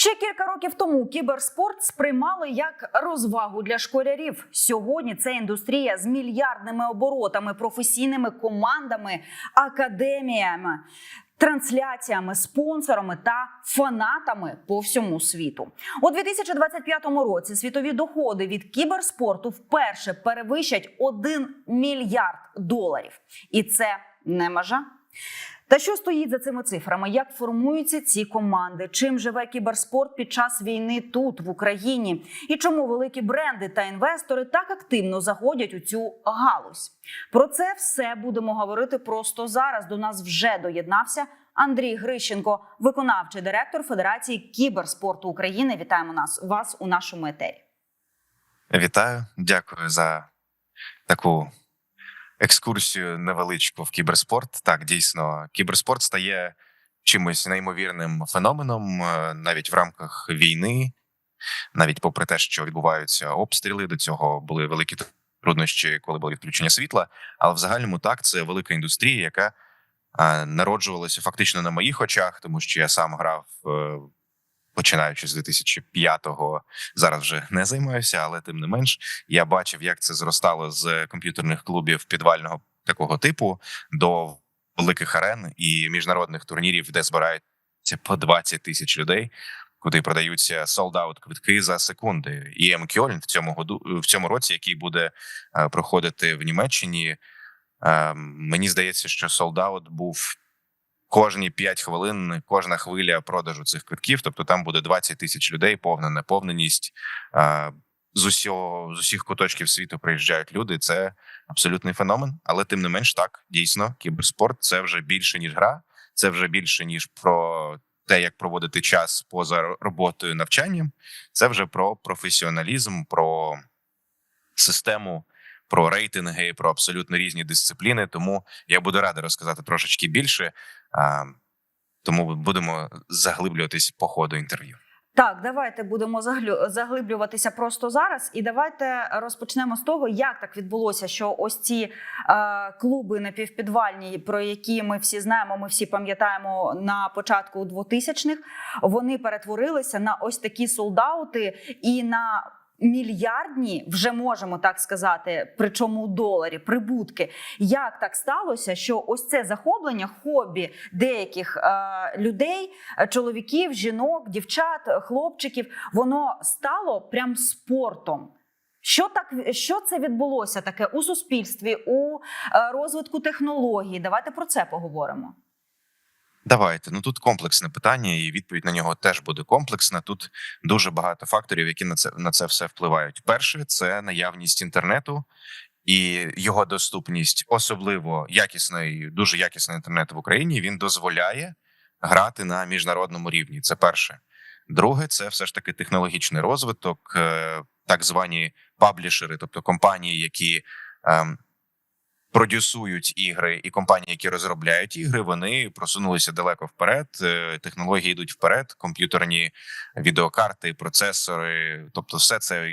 Ще кілька років тому кіберспорт сприймали як розвагу для школярів. Сьогодні це індустрія з мільярдними оборотами, професійними командами, академіями, трансляціями, спонсорами та фанатами по всьому світу. У 2025 році світові доходи від кіберспорту вперше перевищать 1 мільярд доларів, і це не межа. Та що стоїть за цими цифрами? Як формуються ці команди? Чим живе кіберспорт під час війни тут, в Україні? І чому великі бренди та інвестори так активно заходять у цю галузь? Про це все будемо говорити просто зараз. До нас вже доєднався Андрій Грищенко, виконавчий директор Федерації кіберспорту України. Вітаємо нас вас у нашому етері. Вітаю, дякую за таку екскурсію невеличку в кіберспорт. Так, дійсно, кіберспорт стає чимось неймовірним феноменом е, навіть в рамках війни, навіть попри те, що відбуваються обстріли, до цього були великі труднощі, коли було відключення світла. Але в загальному так це велика індустрія, яка е, народжувалася фактично на моїх очах, тому що я сам грав. Починаючи з 2005-го, зараз вже не займаюся, але тим не менш я бачив, як це зростало з комп'ютерних клубів підвального такого типу до великих арен і міжнародних турнірів, де збираються по 20 тисяч людей, куди продаються солдаут квитки за секунди. І М. в цьому году в цьому році, який буде е, проходити в Німеччині. е, Мені здається, що солдаут був кожні 5 хвилин, кожна хвиля продажу цих квитків. Тобто там буде 20 тисяч людей, повна наповненість. З усього з усіх куточків світу приїжджають люди. Це абсолютний феномен. Але тим не менш, так дійсно, кіберспорт це вже більше ніж гра, це вже більше ніж про те, як проводити час поза роботою навчанням. Це вже про професіоналізм, про систему. Про рейтинги, про абсолютно різні дисципліни. Тому я буду радий розказати трошечки більше. А, тому будемо заглиблюватись по ходу інтерв'ю. Так, давайте будемо заглиблюватися просто зараз, і давайте розпочнемо з того, як так відбулося, що ось ці е, клуби напівпідвальні, про які ми всі знаємо, ми всі пам'ятаємо на початку 2000-х, вони перетворилися на ось такі солдаути і на. Мільярдні вже можемо так сказати, причому у доларі прибутки. Як так сталося, що ось це захоплення хобі деяких е, людей, чоловіків, жінок, дівчат, хлопчиків, воно стало прям спортом. Що так що це відбулося таке у суспільстві, у е, розвитку технологій? Давайте про це поговоримо. Давайте ну тут комплексне питання, і відповідь на нього теж буде комплексна. Тут дуже багато факторів, які на це на це все впливають. Перше це наявність інтернету і його доступність, особливо якісний, дуже якісний інтернет в Україні. Він дозволяє грати на міжнародному рівні. Це перше. Друге, це все ж таки технологічний розвиток, е, так звані паблішери, тобто компанії, які ем, продюсують ігри, і компанії, які розробляють ігри, вони просунулися далеко вперед. Е, Технології йдуть вперед, комп'ютерні відеокарти, процесори, тобто, все це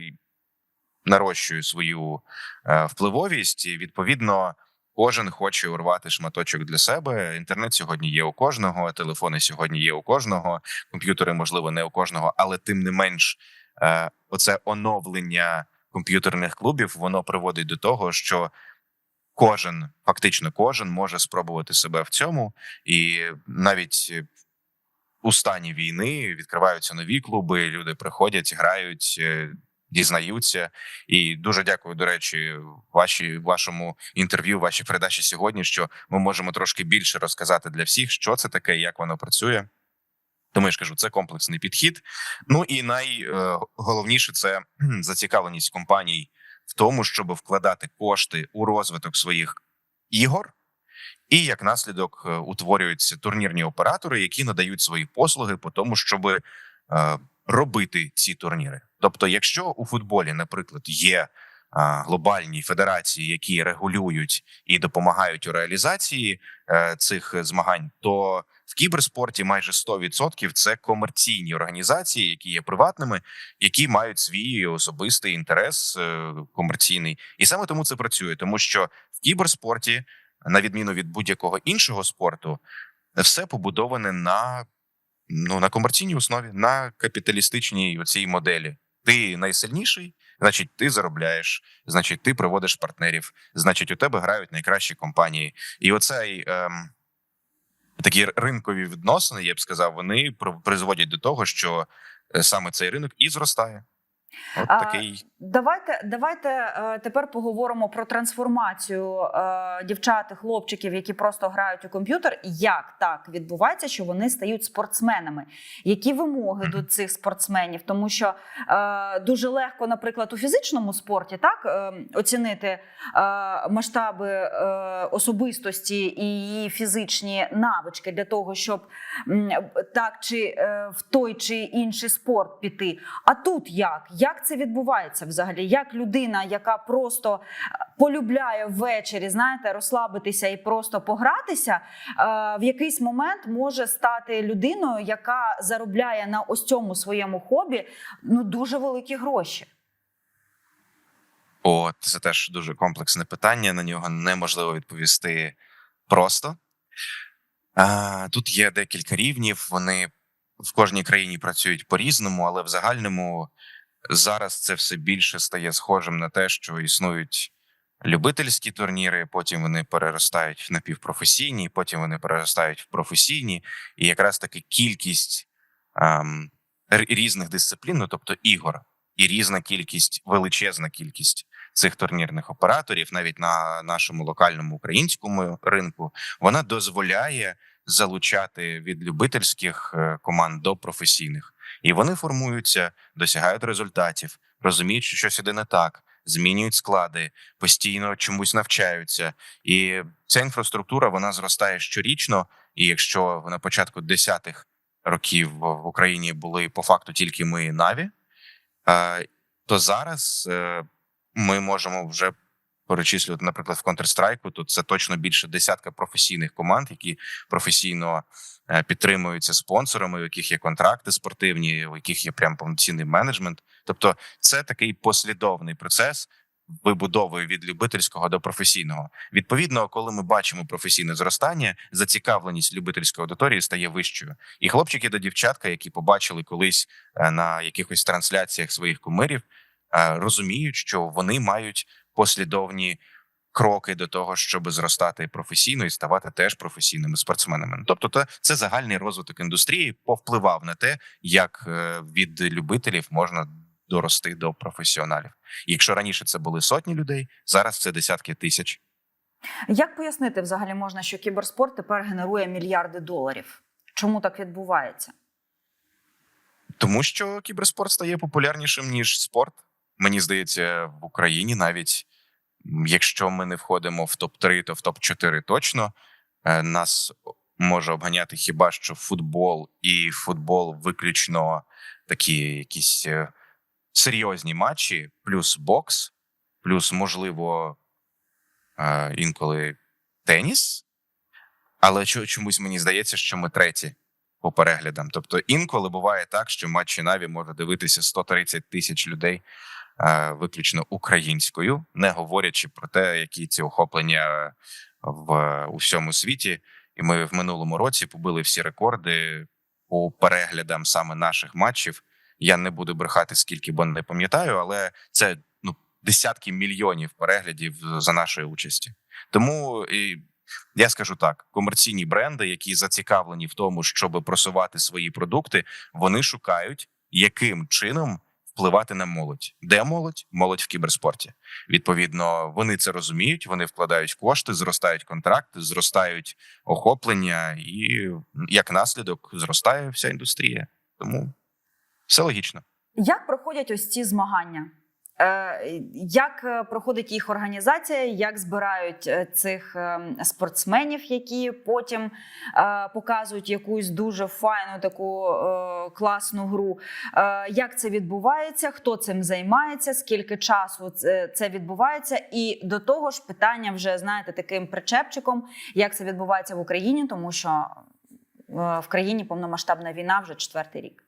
нарощує свою е, впливовість. І відповідно. Кожен хоче урвати шматочок для себе. Інтернет сьогодні є у кожного, телефони сьогодні є у кожного, комп'ютери, можливо, не у кожного, але тим не менш, е, оце оновлення комп'ютерних клубів воно приводить до того, що кожен, фактично, кожен може спробувати себе в цьому, і навіть у стані війни відкриваються нові клуби. Люди приходять, грають. е, Дізнаються і дуже дякую. До речі, ваші вашому інтерв'ю, вашій передачі сьогодні. Що ми можемо трошки більше розказати для всіх, що це таке, як воно працює. Тому я ж кажу, це комплексний підхід. Ну і найголовніше це зацікавленість компаній в тому, щоб вкладати кошти у розвиток своїх ігор, і як наслідок е, утворюються турнірні оператори, які надають свої послуги по тому, щоб е, робити ці турніри. Тобто, якщо у футболі, наприклад, є е, глобальні федерації, які регулюють і допомагають у реалізації цих змагань, то в кіберспорті майже 100% це комерційні організації, які є приватними, які мають свій особистий інтерес е, комерційний, і саме тому це працює, тому що в кіберспорті, на відміну від будь-якого іншого спорту, все побудоване на ну на комерційній основі, на капіталістичній оцій моделі. Ти найсильніший, значить, ти заробляєш, значить, ти приводиш партнерів, значить, у тебе грають найкращі компанії. І оцей ем, такі ринкові відносини, я б сказав, вони при- призводять до того, що е, саме цей ринок і зростає. От такий Давайте, давайте е, тепер поговоримо про трансформацію е, дівчат і хлопчиків, які просто грають у комп'ютер. Як так відбувається, що вони стають спортсменами? Які вимоги до цих спортсменів? Тому що е, дуже легко, наприклад, у фізичному спорті так оцінити масштаби особистості і її фізичні навички для того, щоб так чи в той чи інший спорт піти. А тут як? Як це відбувається взагалі? Як людина, яка просто е, полюбляє ввечері, знаєте, розслабитися і просто погратися, е, в якийсь момент може стати людиною, яка заробляє на ось цьому своєму хобі ну дуже великі гроші. От це теж дуже комплексне питання. На нього неможливо відповісти просто. Тут є декілька рівнів. Вони в кожній країні працюють по-різному, але в загальному зараз це все більше стає схожим на те, що існують любительські турніри, потім вони переростають в напівпрофесійні, потім вони переростають в професійні, і якраз таки кількість ем, різних дисциплін, ну тобто ігор, і різна кількість, величезна кількість цих турнірних операторів, навіть на нашому локальному українському ринку, вона дозволяє залучати від любительських е, команд до професійних, і вони формуються, досягають результатів, розуміють, що щось іде не так, змінюють склади, постійно чомусь навчаються. І ця інфраструктура вона зростає щорічно. І якщо на початку десятих років в Україні були по факту тільки ми Наві, е, то зараз е, ми можемо вже перечислювати, наприклад, в Counter-Strike, то це точно більше десятка професійних команд, які професійно е, підтримуються спонсорами, у яких є контракти спортивні, у яких є прям повноцінний менеджмент. Тобто, це такий послідовний процес. Вибудови від любительського до професійного. Відповідно, коли ми бачимо професійне зростання, зацікавленість любительської аудиторії стає вищою. І хлопчики до дівчатка, які побачили колись е, на якихось трансляціях своїх кумирів, е, розуміють, що вони мають послідовні кроки до того, щоб зростати професійно і ставати теж професійними спортсменами. Тобто, те- це загальний розвиток індустрії повпливав на те, як е, від любителів можна дорости до професіоналів. Якщо раніше це були сотні людей, зараз це десятки тисяч. Як пояснити взагалі можна, що кіберспорт тепер генерує мільярди доларів? Чому так відбувається? Тому що кіберспорт стає популярнішим ніж спорт. Мені здається, в Україні навіть якщо ми не входимо в топ 3 то в топ 4 точно Е, нас може обганяти хіба що футбол, і футбол виключно такі якісь е, серйозні матчі, плюс бокс, плюс, можливо, е, інколи теніс. Але чомусь мені здається, що ми треті по переглядам. Тобто інколи буває так, що матчі Наві може дивитися 130 тисяч людей виключно українською, не говорячи про те, які ці охоплення в е, у всьому світі. І ми в минулому році побили всі рекорди по переглядам саме наших матчів. Я не буду брехати скільки, бо не пам'ятаю, але це ну десятки мільйонів переглядів за нашої участі. Тому і я скажу так: комерційні бренди, які зацікавлені в тому, щоб просувати свої продукти, вони шукають, яким чином впливати на молодь. Де молодь? Молодь в кіберспорті. Відповідно, вони це розуміють. Вони вкладають кошти, зростають контракти, зростають охоплення, і як наслідок зростає вся індустрія. Тому все логічно. Як проходять ось ці змагання? Е, Як е, проходить їх організація? Як збирають е, цих е, спортсменів, які потім показують якусь дуже файну таку класну гру? Як це відбувається? Хто цим займається? Скільки часу це, відбувається? І до того ж, питання вже знаєте таким причепчиком, як це відбувається в Україні, тому що в країні повномасштабна війна вже четвертий рік.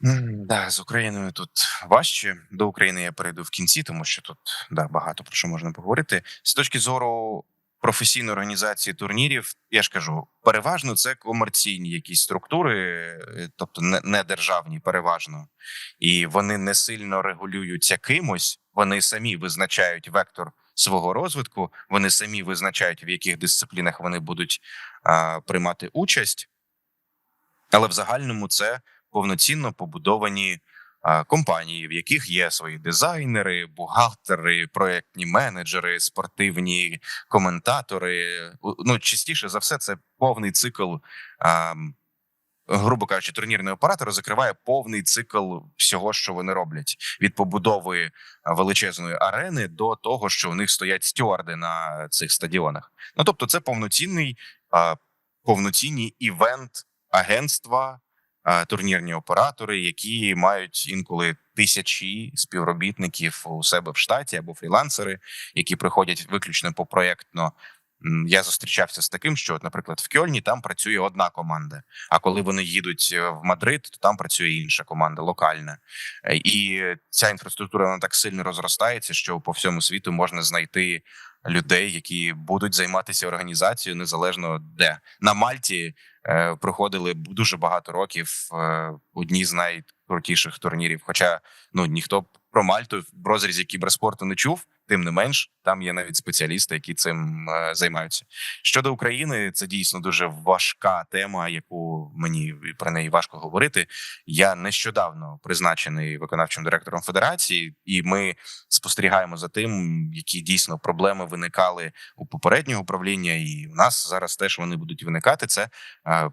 Да, з Україною тут важче. До України я перейду в кінці, тому що тут да, багато про що можна поговорити. З точки зору професійної організації турнірів, я ж кажу, переважно це комерційні якісь структури, е, тобто не державні, переважно, і вони не сильно регулюються кимось. Вони самі визначають вектор свого розвитку. Вони самі визначають, в яких дисциплінах вони будуть а, приймати участь. Але в загальному це повноцінно побудовані компанії, в яких є свої дизайнери, бухгалтери, проектні менеджери, спортивні коментатори. Ну, частіше за все, це повний цикл. Грубо кажучи, турнірний оператор закриває повний цикл всього, що вони роблять, від побудови величезної арени до того, що у них стоять стюарди на цих стадіонах. Ну тобто, це повноцінний а, повноцінні івент агентства, турнірні оператори, які мають інколи тисячі співробітників у себе в штаті або фрілансери, які приходять виключно попроєктно. М, Я зустрічався з таким, що, наприклад, в Кьольні там працює одна команда. А коли вони їдуть е, в Мадрид, то там працює інша команда, локальна. Е, І ця інфраструктура вона так сильно розростається, що по всьому світу можна знайти людей, які будуть займатися організацією незалежно де на Мальті е, проходили дуже багато років одні з найкрутіших турнірів. Хоча ну ніхто про Мальту в розрізі кіберспорту не чув. Тим не менш, там є навіть спеціалісти, які цим е, займаються. Щодо України, це дійсно дуже важка тема, яку мені про неї важко говорити. Я нещодавно призначений виконавчим директором федерації, і ми спостерігаємо за тим, які дійсно проблеми виникали у попереднього управління, і у нас зараз теж вони будуть виникати. Це е,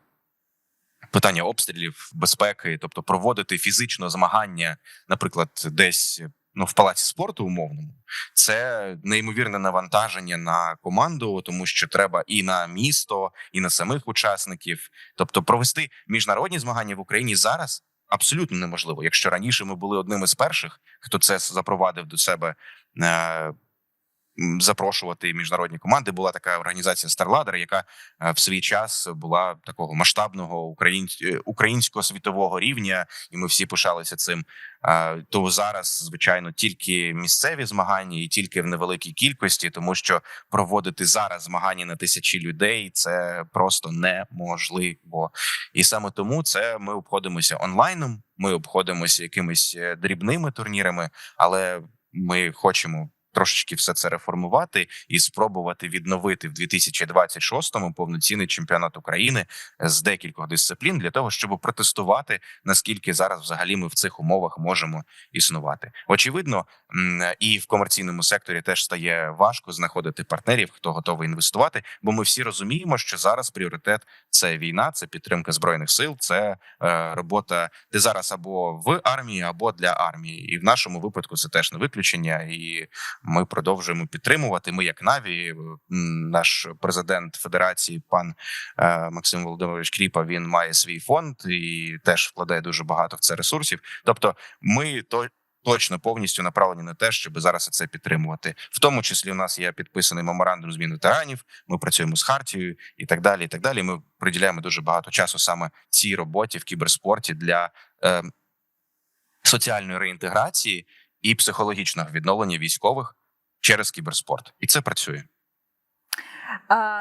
питання обстрілів, безпеки, тобто проводити фізично змагання, наприклад, десь. Ну, в палаці спорту умовному це неймовірне навантаження на команду, тому що треба і на місто, і на самих учасників. Тобто, провести міжнародні змагання в Україні зараз абсолютно неможливо. Якщо раніше ми були одним із перших, хто це запровадив до себе. Запрошувати міжнародні команди була така організація StarLadder, яка е, в свій час була такого масштабного е, українського світового рівня, і ми всі пишалися цим. То зараз, звичайно, тільки місцеві змагання і тільки в невеликій кількості, тому що проводити зараз змагання на тисячі людей це просто неможливо. І саме тому це ми обходимося онлайном. Ми обходимося якимись е, дрібними турнірами, але ми хочемо. Трошечки все це реформувати і спробувати відновити в 2026-му повноцінний чемпіонат України з декількох дисциплін для того, щоб протестувати наскільки зараз взагалі ми в цих умовах можемо існувати. Очевидно, і в комерційному секторі теж стає важко знаходити партнерів, хто готовий інвестувати, бо ми всі розуміємо, що зараз пріоритет це війна, це підтримка збройних сил, це е, робота ти зараз або в армії, або для армії. І в нашому випадку це теж не виключення. І ми продовжуємо підтримувати. Ми, як Наві, наш президент Федерації, пан е, Максим Володимирович Кріпа, він має свій фонд і теж вкладає дуже багато в це ресурсів. Тобто, ми то. Точно повністю направлені на те, щоб зараз це підтримувати. В тому числі у нас є підписаний меморандум змін ветеранів. Ми працюємо з хартією і так далі. І так далі. Ми приділяємо дуже багато часу саме цій роботі в кіберспорті для е, соціальної реінтеграції і психологічного відновлення військових через кіберспорт, і це працює.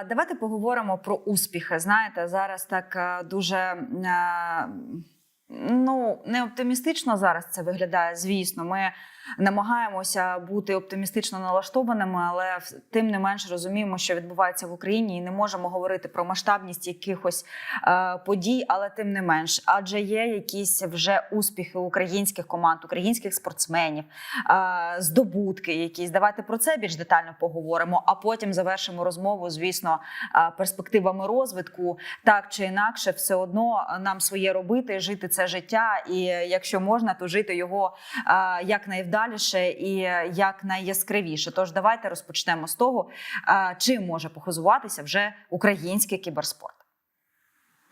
Давайте поговоримо про успіхи. Знаєте, зараз так е, дуже. Ну, не оптимістично зараз це виглядає, звісно. Ми намагаємося бути оптимістично налаштованими, але тим не менш розуміємо, що відбувається в Україні, і не можемо говорити про масштабність якихось е, подій, але тим не менш, адже є якісь вже успіхи українських команд, українських спортсменів, е, здобутки якісь. Давайте про це більш детально поговоримо, а потім завершимо розмову, звісно, е, перспективами розвитку. Так чи інакше, все одно нам своє робити, жити це життя, і якщо можна, то жити його е, як найвдаліше і е, як найяскравіше. Тож давайте розпочнемо з того, чим може похизуватися вже український кіберспорт.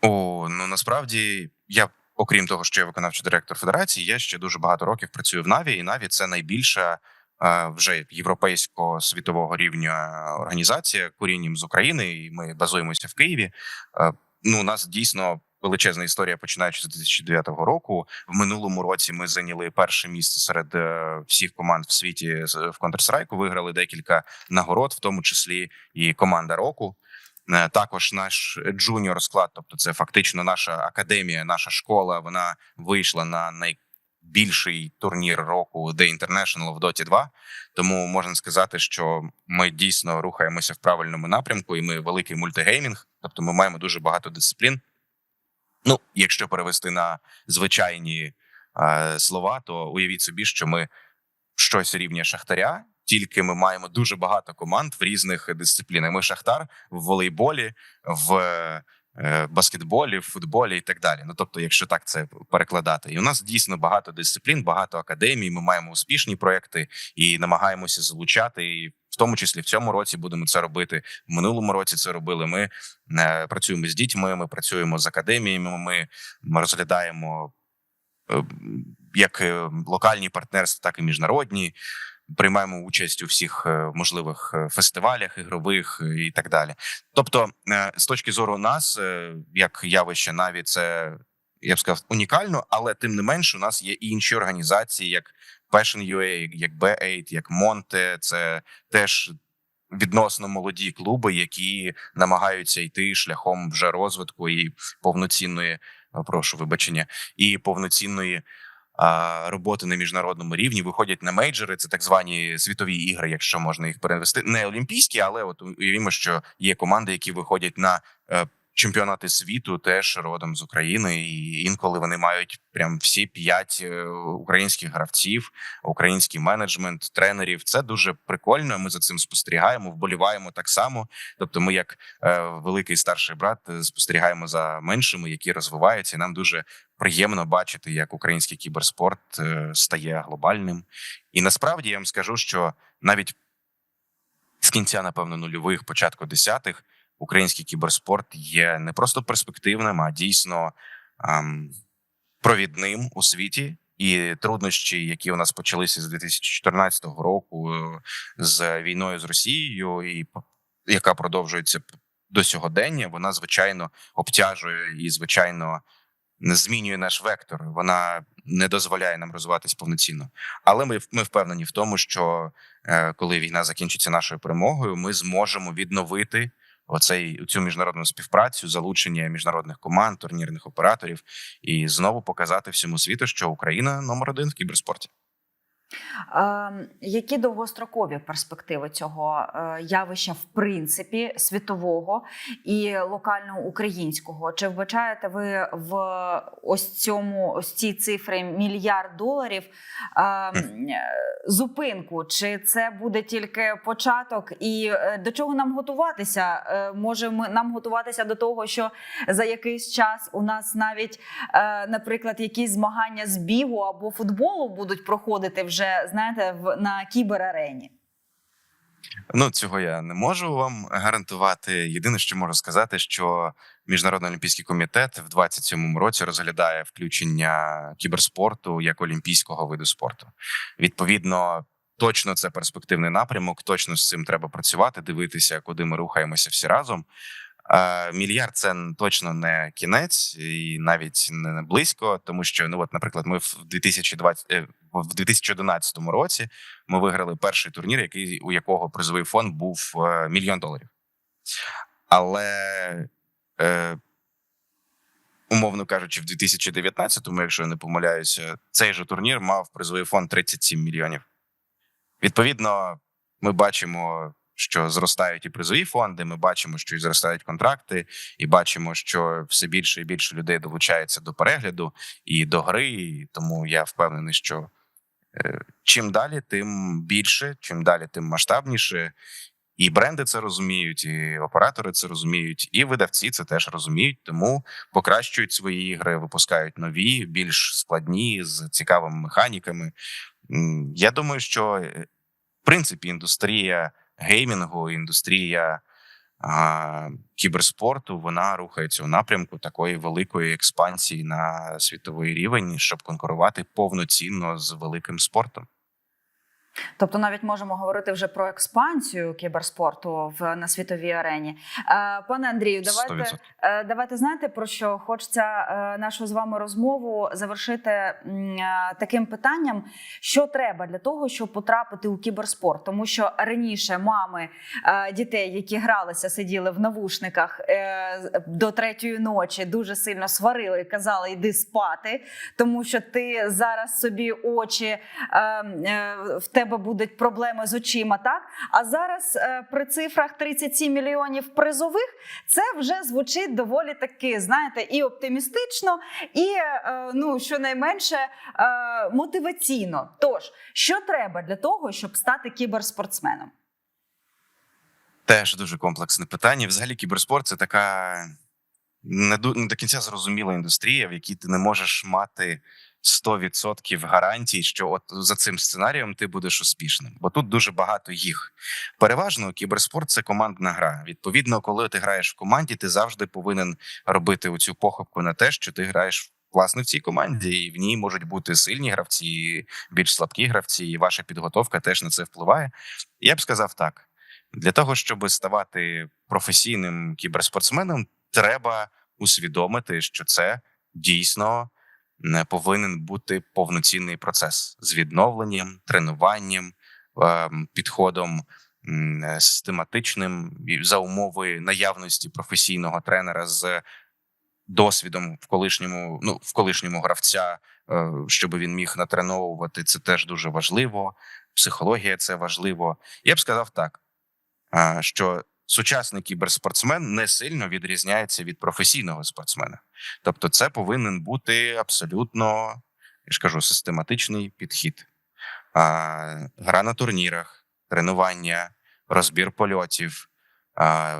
О, ну насправді я, окрім того, що я виконавчий директор федерації, я ще дуже багато років працюю в Наві, і Наві це найбільша вже європейського світового рівня організація корінням з України. І ми базуємося в Києві. Ну, у нас дійсно величезна історія, починаючи з 2009 року. В минулому році ми зайняли перше місце серед е, всіх команд в світі в Counter-Strike, Виграли декілька нагород, в тому числі і команда року. Е, Також наш джуніор склад, тобто це фактично наша академія, наша школа. Вона вийшла на найбільший турнір року The International в Dota 2. Тому можна сказати, що ми дійсно рухаємося в правильному напрямку, і ми великий мультигеймінг, тобто ми маємо дуже багато дисциплін. Ну, якщо перевести на звичайні е, слова, то уявіть собі, що ми щось рівня шахтаря. Тільки ми маємо дуже багато команд в різних дисциплінах. Ми шахтар в волейболі, в е, баскетболі, в футболі і так далі. Ну тобто, якщо так це перекладати, і у нас дійсно багато дисциплін, багато академій. Ми маємо успішні проекти і намагаємося залучати. І в тому числі в цьому році будемо це робити. В минулому році це робили. Ми е, працюємо з дітьми. Ми працюємо з академіями. Ми, розглядаємо е, як е, локальні партнерства, так і міжнародні. Приймаємо участь у всіх можливих фестивалях, ігрових і так далі. Тобто, з точки зору нас, як явище, навіть це я б сказав унікально, але тим не менш, у нас є і інші організації, як Passion.ua, як B8, як Monte. Це теж відносно молоді клуби, які намагаються йти шляхом вже розвитку і повноцінної, е, прошу вибачення, і повноцінної роботи на міжнародному рівні виходять на мейджори. Це так звані світові ігри, якщо можна їх перевести. Не олімпійські, але от уявімо, що є команди, які виходять на е, чемпіонати світу, теж родом з України, і інколи вони мають прям всі п'ять е, українських гравців, український менеджмент, тренерів. Це дуже прикольно. Ми за цим спостерігаємо, вболіваємо так само. Тобто, ми, як е, великий старший брат, е, спостерігаємо за меншими, які розвиваються. Нам дуже приємно бачити, як український кіберспорт стає глобальним. І насправді я вам скажу, що навіть з кінця, напевно, нульових, початку десятих, український кіберспорт є не просто перспективним, а дійсно ем, провідним у світі. І труднощі, які у нас почалися з 2014 року, е, з війною з Росією, і яка продовжується до сьогодення, вона звичайно обтяжує і звичайно змінює наш вектор. Вона не дозволяє нам розвиватись повноцінно. Але ми, ми впевнені в тому, що е, коли війна закінчиться нашою перемогою, ми зможемо відновити оцей цю міжнародну співпрацю, залучення міжнародних команд, турнірних операторів і знову показати всьому світу, що Україна номер один в кіберспорті. Е, які довгострокові перспективи цього е, явища, в принципі, світового і локально українського? Чи вбачаєте ви в ось цьому ось цій цифри мільярд доларів е, зупинку? Чи це буде тільки початок? І е, до чого нам готуватися? Може, нам готуватися до того, що за якийсь час у нас навіть, наприклад, якісь змагання з бігу або футболу будуть проходити вже знаєте в на кіберарені? Ну цього я не можу вам гарантувати. Єдине, що можу сказати, що міжнародний олімпійський комітет в 27-му році розглядає включення кіберспорту як олімпійського виду спорту. Відповідно, точно це перспективний напрямок. Точно з цим треба працювати, дивитися, куди ми рухаємося всі разом. Мільярд це точно не кінець, і навіть не близько, тому що ну, от, наприклад, ми в 2020, е, в 2011 році ми виграли перший турнір, який у якого призовий фонд був е, мільйон доларів. Але е, умовно кажучи, в 2019-му, якщо я не помиляюся, цей же турнір мав призовий фонд 37 мільйонів. Відповідно, ми бачимо, що зростають і призові фонди. Ми бачимо, що і зростають контракти, і бачимо, що все більше і більше людей долучається до перегляду і до гри. І тому я впевнений, що е, чим далі, тим більше, чим далі, тим масштабніше. І бренди це розуміють, і оператори це розуміють, і видавці це теж розуміють. Тому покращують свої ігри, випускають нові, більш складні з цікавими механіками. Я думаю, що е, в принципі індустрія геймінгу, індустрія а, кіберспорту вона рухається у напрямку такої великої експансії на світовий рівень, щоб конкурувати повноцінно з великим спортом. Тобто навіть можемо говорити вже про експансію кіберспорту в на світовій арені. Е, пане Андрію, давайте 100%. Е, Давайте знаєте про що хочеться е, нашу з вами розмову завершити таким питанням, що треба для того, щоб потрапити у кіберспорт, тому що раніше мами дітей, які гралися, сиділи в навушниках до третьої ночі, дуже сильно сварили і казали, йди спати, тому що ти зараз собі очі е, е, в тебе будуть проблеми з очима. Так а зараз е, при цифрах 37 мільйонів призових це вже звучить доволі таки, знаєте, і оптимістично, і е, ну щонайменше е, мотиваційно. Тож, що треба для того, щоб стати кіберспортсменом? Теж дуже комплексне питання. Взагалі, кіберспорт це така не до, не до кінця зрозуміла індустрія, в якій ти не можеш мати 100% гарантій, що от за цим сценарієм ти будеш успішним. Бо тут дуже багато їх. Переважно кіберспорт це командна гра. Відповідно, коли ти граєш в команді, ти завжди повинен робити оцю похопку на те, що ти граєш. Власне, в цій команді і в ній можуть бути сильні гравці, більш слабкі гравці, і ваша підготовка теж на це впливає. Я б сказав так: для того, щоб ставати професійним кіберспортсменом, треба усвідомити, що це дійсно повинен бути повноцінний процес з відновленням, тренуванням, ем, підходом е, систематичним за умови наявності професійного тренера з досвідом в колишньому, ну в колишньому гравця, е, щоб він міг натреновувати. Це теж дуже важливо. Психологія це важливо. Я б сказав так що сучасний кіберспортсмен не сильно відрізняється від професійного спортсмена. Тобто, це повинен бути абсолютно, я ж кажу, систематичний підхід. А, Гра на турнірах, тренування, розбір польотів.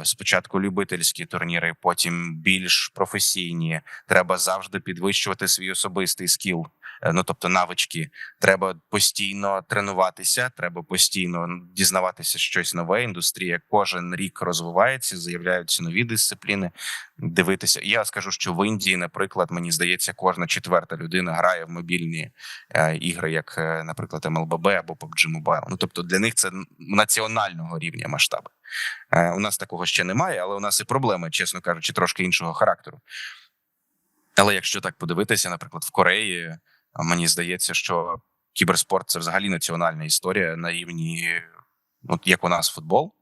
Спочатку любительські турніри, потім більш професійні. Треба завжди підвищувати свій особистий скіл, ну тобто навички. Треба постійно тренуватися, треба постійно дізнаватися щось нове. Індустрія кожен рік розвивається, з'являються нові дисципліни. Дивитися. Я скажу, що в Індії, наприклад, мені здається, кожна четверта людина грає в мобільні е, ігри, як, е, наприклад, MLBB або PUBG Mobile. Ну тобто для них це національного рівня масштаби. Е, У нас такого ще немає, але у нас і проблеми, чесно кажучи, трошки іншого характеру. Але якщо так подивитися, наприклад, в Кореї, мені здається, що кіберспорт це взагалі національна історія на рівні, от як у нас футбол,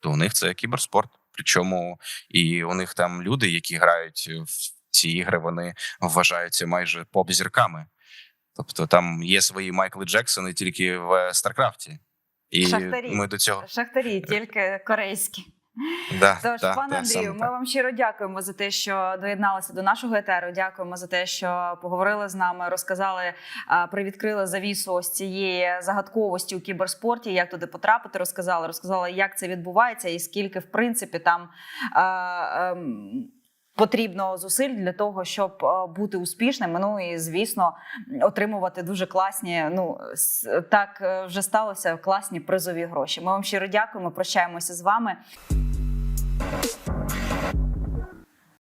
то у них це кіберспорт. Причому і у них там люди, які грають в ці ігри, вони вважаються майже поп-зірками. Тобто там є свої Майкли Джексони тільки в Старкрафті. І Шахтарі. ми до цього Шахтарі, тільки корейські. Да, Тож, да, пане да, Андрію, ми так. вам щиро дякуємо за те, що доєдналися до нашого етеру. Дякуємо за те, що поговорили з нами, розказали, привідкрили завісу ось цієї загадковості у кіберспорті, як туди потрапити. Розказали, розказали, як це відбувається, і скільки в принципі там. Е, ем, Потрібно зусиль для того, щоб е, бути успішним. Ну і звісно, отримувати дуже класні. Ну так е, вже сталося класні призові гроші. Ми вам щиро дякуємо. Прощаємося з вами.